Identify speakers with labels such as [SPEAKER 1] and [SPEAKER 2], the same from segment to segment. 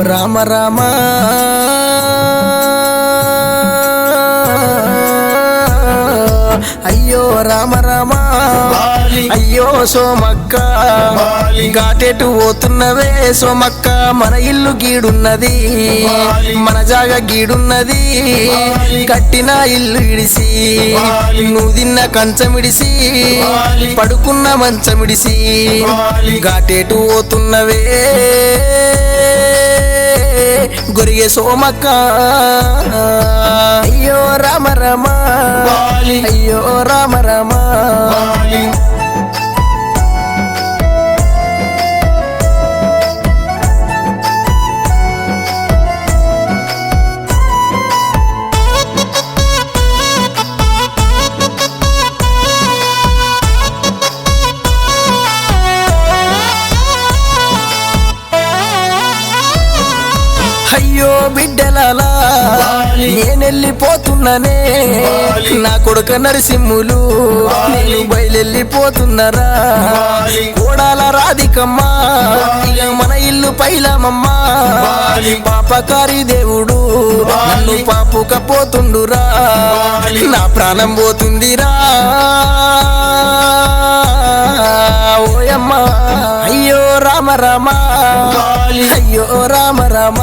[SPEAKER 1] రామ రామ అయ్యో రామ రామ. అయ్యో సోమక్క. గాటెటు పోతున్నవే సోమక్క మన ఇల్లు గీడున్నది. మన జాగ గీడున్నది. కట్టిన ఇల్లు ఇడిసి. నువ్వు తిన్న కంచమిడిసి. పడుకున్న మంచమిడిసి. గాటేటు పోతున్నవే గొరిగే సోమక్క. అయ్యో రామ రామ. అయ్యో రామ రామ. అయ్యో బిడ్డలాలా. నేనెళ్ళిపోతున్నానే. నా కొడుక నరసింహులు. నేను బయలెళ్ళిపోతున్నారా. కోడాల రాధికమ్మా మన ఇల్లు పైలమమ్మా. పాపకారి దేవుడు. నన్ను పాపుకపోతుండురా. నా ప్రాణం పోతుందిరా రామ రామ. అయ్యో రామ రామ.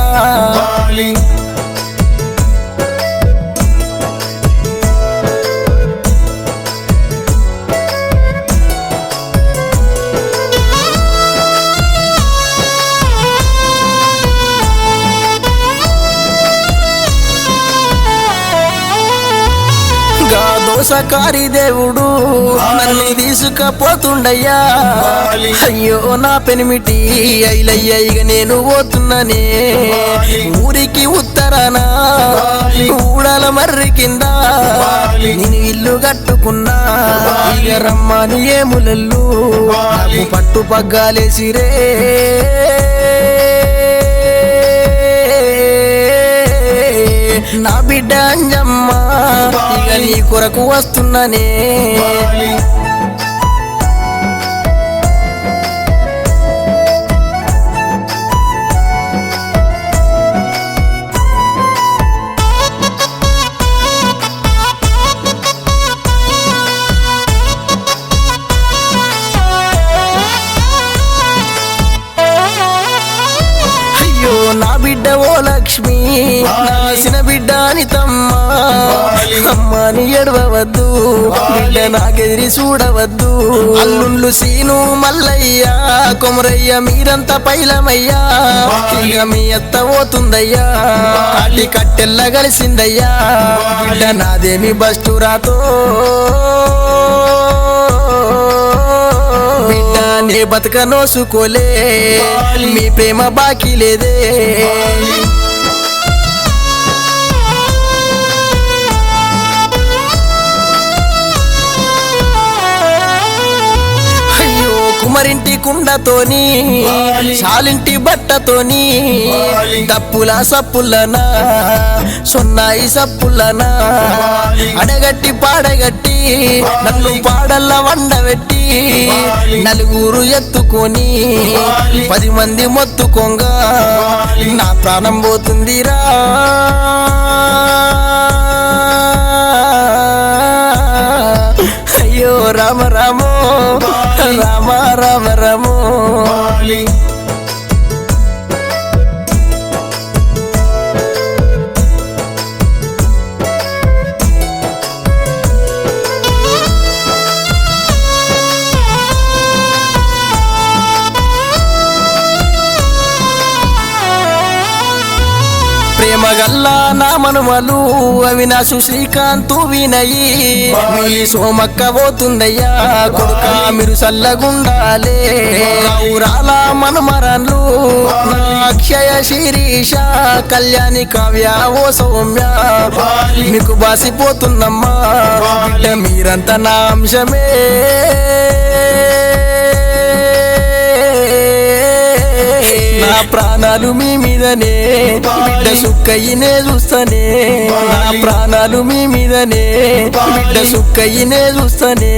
[SPEAKER 1] దోసకారి దేవుడు నన్ను తీసుకపోతుండయ్యా. అయ్యో నా పెనిమిటి అయిలయ్య ఇక నేను పోతున్నానే. ఊరికి ఉత్తరాన. ఊడల మర్రి కింద. నేను ఇల్లు కట్టుకున్నా. ఇక రమ్మని ఏములెల్లు పట్టు పగ్గాలేసిరే బిడ్డ అంజమ్మ ఇక నీ కొరకు వస్తున్నానే. బిడ్డ ఓ లక్ష్మి. నాసిన బిడ్డ అని తమ్మ. అమ్మని ఎడవద్దు. బిడ్డ నాకెదిరి చూడవద్దు. అల్లుండ్లు సీను మల్లయ్య. కొమరయ్య మీరంతా పైలమయ్యా. ఇక మీ అత్త పోతుందయ్యా. కాటి కట్టెల్ల కలిసిందయ్యా. బిడ్డ నాదేమి బస్టు నే బతక నోసుకోలే. మీ ప్రేమ బాకీ లేదే కుమరింటి కుండతోని. చాలింటి బట్టతోని. డప్పుల సప్పులనా సొన్నాయి సప్పులనా. అడగట్టి పాడగట్టి. నన్ను పాడల్ల వండబెట్టి. నలుగురు ఎత్తుకొని. పది మంది మొత్తుకోంగా. నా ప్రాణం పోతుందిరా అయ్యో రామ రామో. రామ రామ రామో మగల్లా నా మనుమలు అవి నా సుశ్రీకాంతు వినయి మీ సోమక్క పోతుందయ్యా కొడుక మీరు సల్లగుండాలే. ఊరాల మనుమరన్లు అక్షయ శిరీష కళ్యాణి కావ్య ఓ సౌమ్య. మీకు బాసిపోతుందమ్మా బిడ్డ మీరంతా నా అంశమే. నా ప్రాణాలు మీ మీదనే. బిడ్డ సుక్కయ్యనే చూస్తానే. నా ప్రాణాలు మీ మీదనే. బిడ్డ సుక్కయ్యనే చూస్తానే.